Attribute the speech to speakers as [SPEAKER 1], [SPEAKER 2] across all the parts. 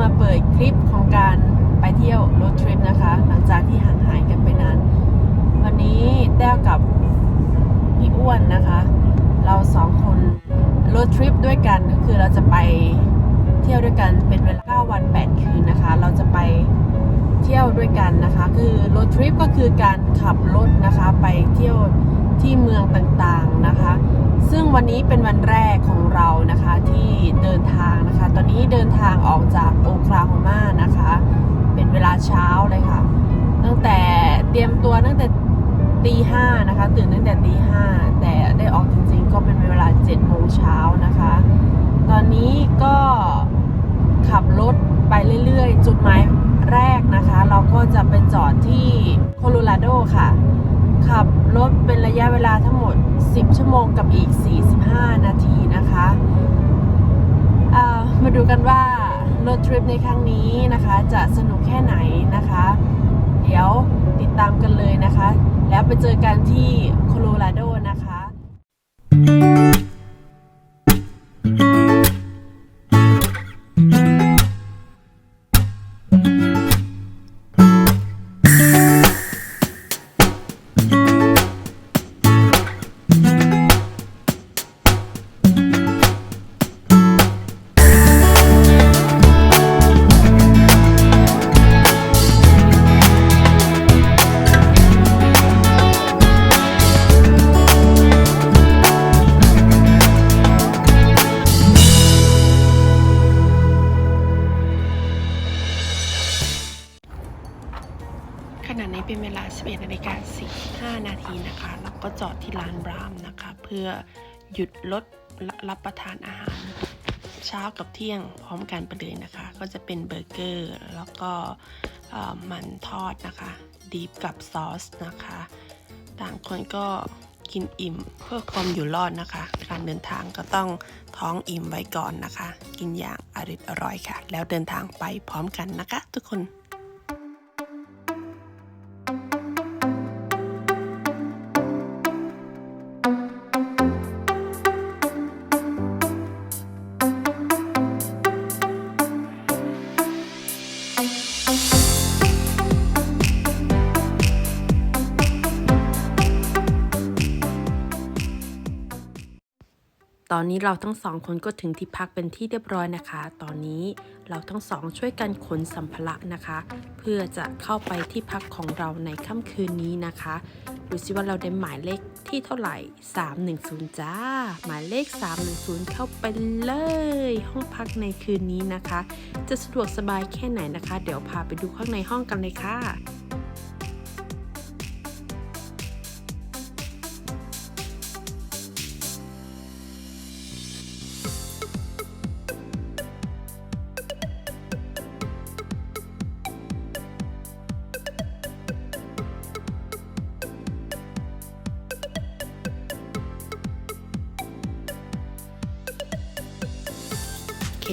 [SPEAKER 1] มาเปิดคลิปของการไปเที่ยวรถทริปนะคะ หลังจากที่ห่างหายกันไปนาน วันนี้แต้วกับพี่อ้วนนะคะ เราสองคนรถทริปด้วยกันก็คือเราจะไปเที่ยวด้วยกันเป็นเวลา9วัน 8 คืนนะคะ เราจะไปเที่ยวด้วยกันนะคะ คือรถทริปก็คือการขับรถนะคะ ไปเที่ยว ที่เมืองต่างๆนะคะ ซึ่งวันนี้เป็นวันแรกของเรานะคะที่เดินทางนะคะ ตอนนี้เดินทางออกจากโอคลาโฮมานะคะ เป็นเวลาเช้าเลยค่ะ ตั้งแต่เตรียมตัวตั้งแต่ตีห้านะคะ ตื่นตั้งแต่ตีห้าแต่ได้ออกจริงๆ ก็เป็นเวลาเจ็ดโมงเช้านะคะ ตอนนี้ก็ขับรถไปเรื่อยๆ จุดหมายแรกนะคะ เราก็จะไปจอดที่โคโลราโดค่ะ ขับรถเป็นระยะเวลาทั้งหมด 10 ชั่วโมงกับอีก 45 นาทีนะคะอ่ามาดูกันว่ารถทริปในครั้งนี้นะคะ จะสนุกแค่ไหนนะคะ เดี๋ยวติดตามกันเลยนะคะ แล้วไปเจอกันที่โคโลราโดนะคะข ที่ร้านบรามนะคะ เพื่อหยุดรถรับประทานอาหาร เช้ากับเที่ยงพร้อมกันไปเลยนะคะ ก็จะเป็นเบอร์เกอร์แล้วก็มันทอดนะคะ ดีฟกับซอสนะคะ ต่างคนก็กินอิ่มเพื่อความอยู่รอดนะคะ การเดินทางก็ต้องท้องอิ่มไว้ก่อนนะคะ กินอย่างอริดอร่อยค่ะ แล้วเดินทางไปพร้อมกันนะคะ ทุกคน อนนี้เราทั้งสองคนก็ถึงที่พักเป็นที่เรียบร้อยนะคะ ตอนนี้เราทั้งสองช่วยกันขนสัมภาระนะคะ เพื่อจะเข้าไปที่พักของเราในค่ำคืนนี้นะคะดูสิว่าเราได้หมายเลขที่เท่าไหร่ 310 จ้า หมายเลข 310 เข้าไปเลย ห้องพักในคืนนี้นะคะ จะสะดวกสบายแค่ไหนนะคะ เดี๋ยวพาไปดูข้างในห้องกันเลยค่ะ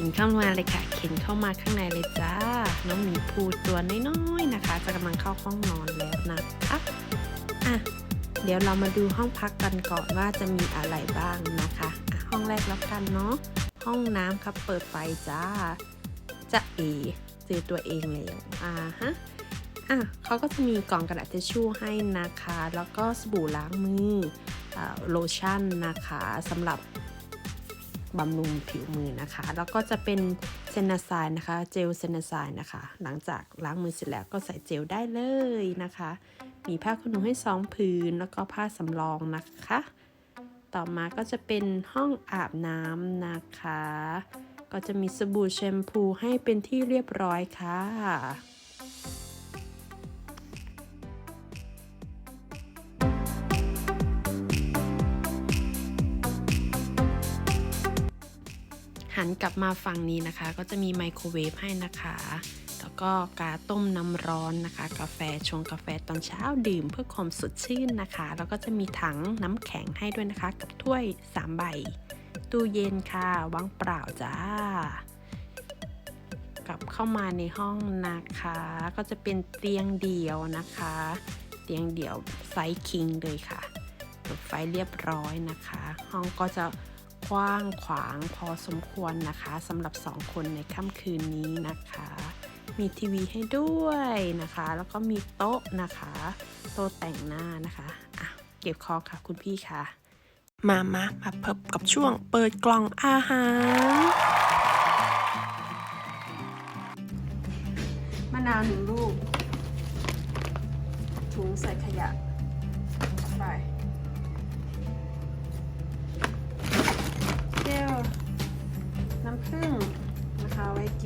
[SPEAKER 1] ข็นเข้ามาเลยค่ะ เข็นเข้ามาข้างในเลยจ้า น้องหมีภูตัวน้อยๆนะคะ จะกำลังเข้าห้องนอนแล้วนะคะอะเดี๋ยวเรามาดูห้องพักกันก่อนว่าจะมีอะไรบ้างนะคะะห้องแรกแล้วกันเนาะห้องน้ำครับเปิดไฟจ้าจะเอเจอตัวเองแล้วอ่าฮะอะเขาก็จะมีกล่องกระดาษทิชชู่ให้นะคะ แล้วก็สบู่ล้างมืออ่าโลชั่นนะคะสำหรับ บำรุงผิวมือนะคะ แล้วก็จะเป็นเซนาไซน์นะคะ เจลเซนาไซน์นะคะ หลังจากล้างมือเสร็จแล้วก็ใส่เจลได้เลยนะคะ มีผ้าขนหนูให้สองผืนแล้วก็ผ้าสำรองนะคะ ต่อมาก็จะเป็นห้องอาบน้ำนะคะ ก็จะมีสบู่แชมพูให้เป็นที่เรียบร้อยค่ะ กลับมาฝั่งนี้นะคะ ก็จะมีไมโครเวฟให้นะคะ แล้วก็กาต้มน้ำร้อนนะคะ กาแฟชงกาแฟตอนเช้าดื่มเพื่อความสดชื่นนะคะ แล้วก็จะมีถังน้ำแข็งให้ด้วยนะคะ กับถ้วย 3 ใบ ตู้เย็นค่ะวางเปล่าจ้ากลับเข้ามาในห้องนะคะ ก็จะเป็นเตียงเดี่ยวนะคะ เตียงเดี่ยวไซส์คิงเลยค่ะเปิดไฟเรียบร้อยนะคะ ห้องก็จะ
[SPEAKER 2] กว้างขวางพอสมควรนะคะสำหรับสองคนในค่ำคืนนี้นะคะ มีทีวีให้ด้วยนะคะ แล้วก็มีโต๊ะนะคะ โต๊ะแต่งหน้านะคะอะเก็บของค่ะคุณพี่ค่ะ มามามาพบกับช่วงเปิดกล่องอาหารมะนาวหนึ่งลูกถุงใส่ขยะ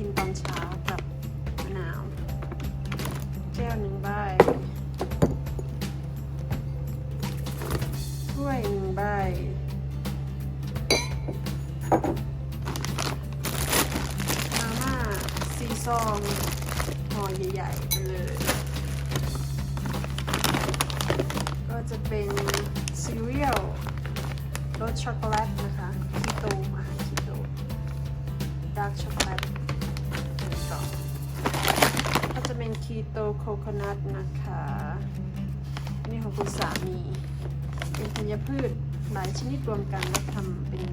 [SPEAKER 2] กินตอนเช้ากับมะนาวแก้วหนึ่งใบถ้วยหนึ่งใบมาม่าซีซองห่อใหญ่ๆไปเลย ก็จะเป็นซีเรียลรสช็อกโกแลตนะคะคีโตอาหารคีโตดาร์กช็อกโกแลต จะเป็นคีโตโคโคนัทนะคะนนี้ของคุณสามี เป็นธัญพืชหลายชนิดรวมกันแล้วทำเป็น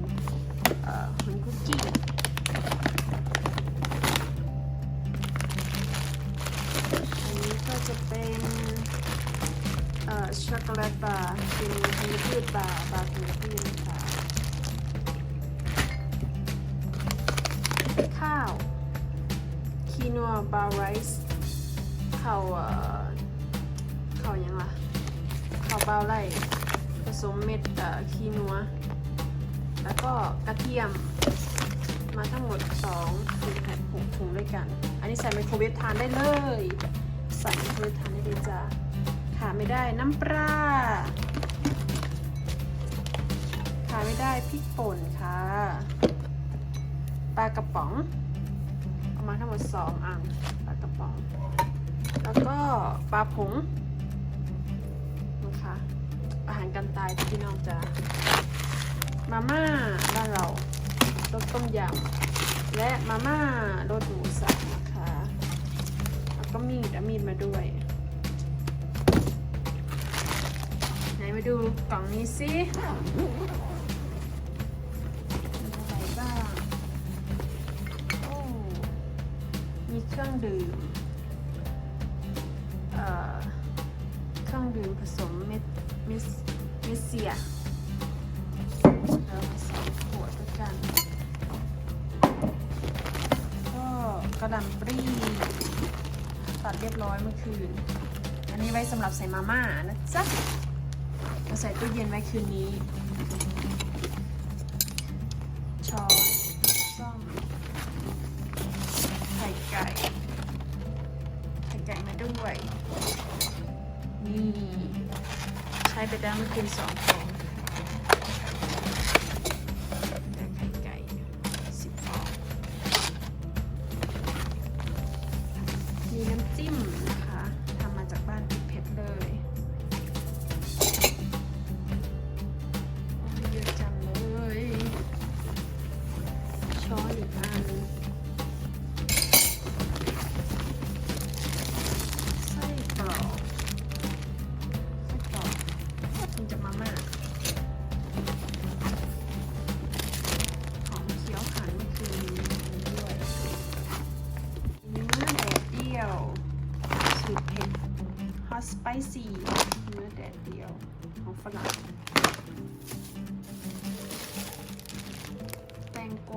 [SPEAKER 2] เอ่อเหมือนคุกกี้อันนี้ก็จะเป็นช็อกโกแลตบาร์เป็นธัญพืชบาร์บาร์ธัญพืชนะคะข้าวคีนัวบาร์ไรซ์ ขาวเอ่อข้าวยังล่ะข้าวเปล่าไรผสมเม็ดเอ่อคีนัว แล้วก็กระเทียมมาทั้งหมด2ถุงแผ่นหกถุงด้วยกัน อันนี้ใส่ไมโครเวฟทานได้เลย ใส่ไมโครเวฟทานได้เลยจ้าขาไม่ได้น้ำปลาขาไม่ได้พริกป่นค่ะปลากระป๋องเอามาทั้งหมด 2 อันปลาง แล้วก็ปลาผงนะคะอาหารกันตายที่พี่น้องจะมาม่าบ้านเรารสต้มยำและมาม่ารสหมูสับนะคะแล้วก็มีดเมีดมาด้วยไหนมาดูกล่องนี้สิมีอะไรบ้างโอ้มีเครื่องดื่ม ดื่มผสมเม็ดเมสเมสเซียแล้วมาสองขวดด้วยกัน ก็กระหล่ำปรีตัดเรียบร้อยเมื่อคืน อันนี้ไว้สำหรับใส่มาม่านะจ๊ะมาใส่ตู้เย็นไว้คืนนี้ ช้อนซ่อมไข่ไก่ไข่ไก่มาด้วย นี่ใช้ไปแล้วเมื่อคืนสองฟองและไข่ไก่สิบฟอง มีน้ำจิ้มนะคะทำมาจากบ้านพริกเผ็ดเลยเยอะจังเลย ช้อนอีกอัน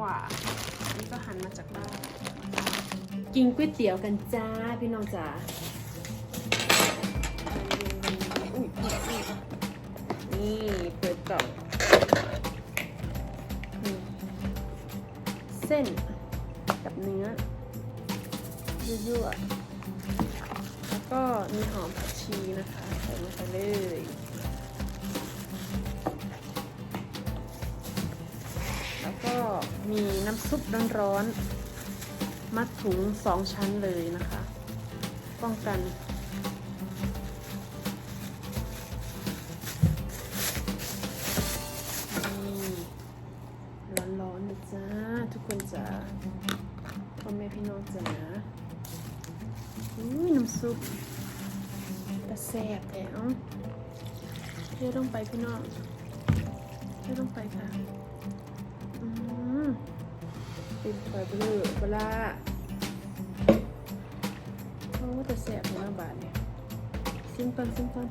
[SPEAKER 2] วาอันนี้ก็หั่นมาจากบ้าน กินก๋วยเตี๋ยวกันจ้าพี่น้องจ๋าอุ๊ยอุ๊ยอุ๊ยนี่เปิดกล่องนี่เส้นกับเนื้อยั่วๆแล้วก็มีหอมผักชีนะคะ ใส่ลงไปเลย ก็มีน้ำซุปร้อนๆ มัดถุงสองชั้นเลยนะคะ ป้องกัน นี่ร้อนๆนะจ้าทุกคนจ้าพ่อแม่พี่น้องจ้าอุ้ยน้ำซุปแต่แซ่บแถวเทลงไปพี่น้องเทลงไปค่ะ ติมถอยไปเลยปลาโอ้แต่แสบเลยนะบาทเนี่ยซิมปันซิมปัน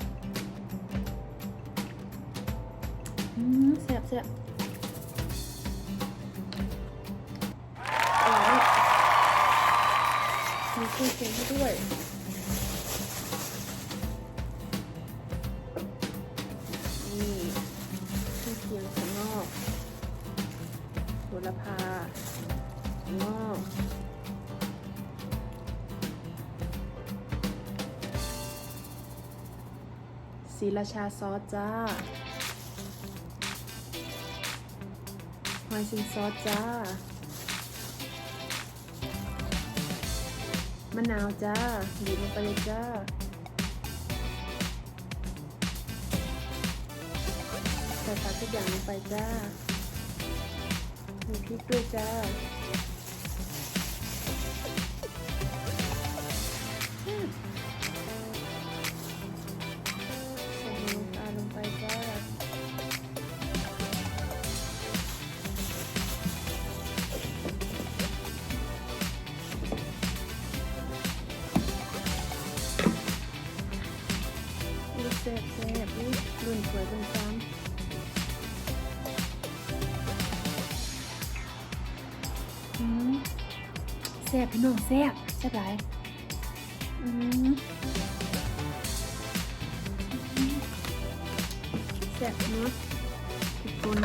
[SPEAKER 2] อืมแสบแสบอร่อยมากมีเครื่องเคียงให้ด้วย ราชาซอสจ้าหอยซินซอสจ้ามะนาวจ้าบีบลงไปเลยจ้าใส่ผักทุกอย่างลงไปจ้ามีพริกด้วยจ้า แซ่บพี่น้องแซ่บแซ่บหลายอืมแซ่บเนาะทุกคน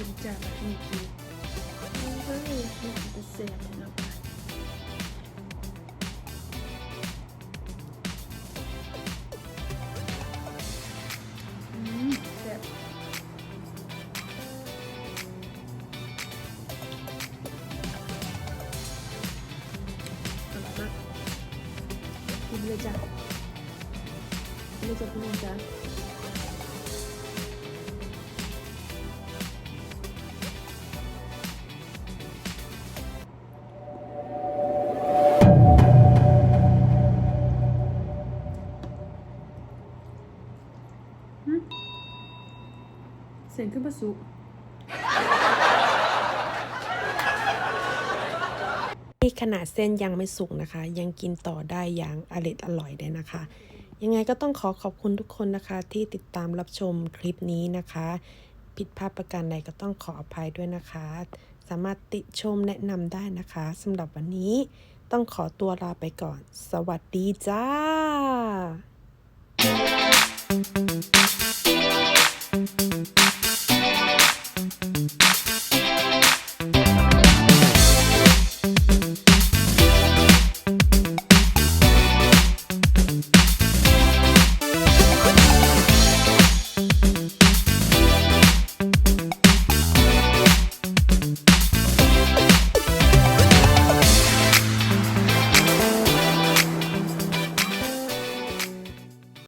[SPEAKER 2] กินจากแบบนี้กินโอ้ยนี่จะแซ่บเล สุ
[SPEAKER 1] นี่ขนาดเส้นยังไม่สุกนะคะ ยังกินต่อได้อย่างอร่อยอร่อยเลยนะคะ ยังไงก็ต้องขอขอบคุณทุกคนนะคะ ที่ติดตามรับชมคลิปนี้นะคะ ผิดพลาดประการใดก็ต้องขออภัยด้วยนะคะ สามารถติชมแนะนำได้นะคะสำหรับวันนี้ต้องขอตัวลาไปก่อน สวัสดีจ้า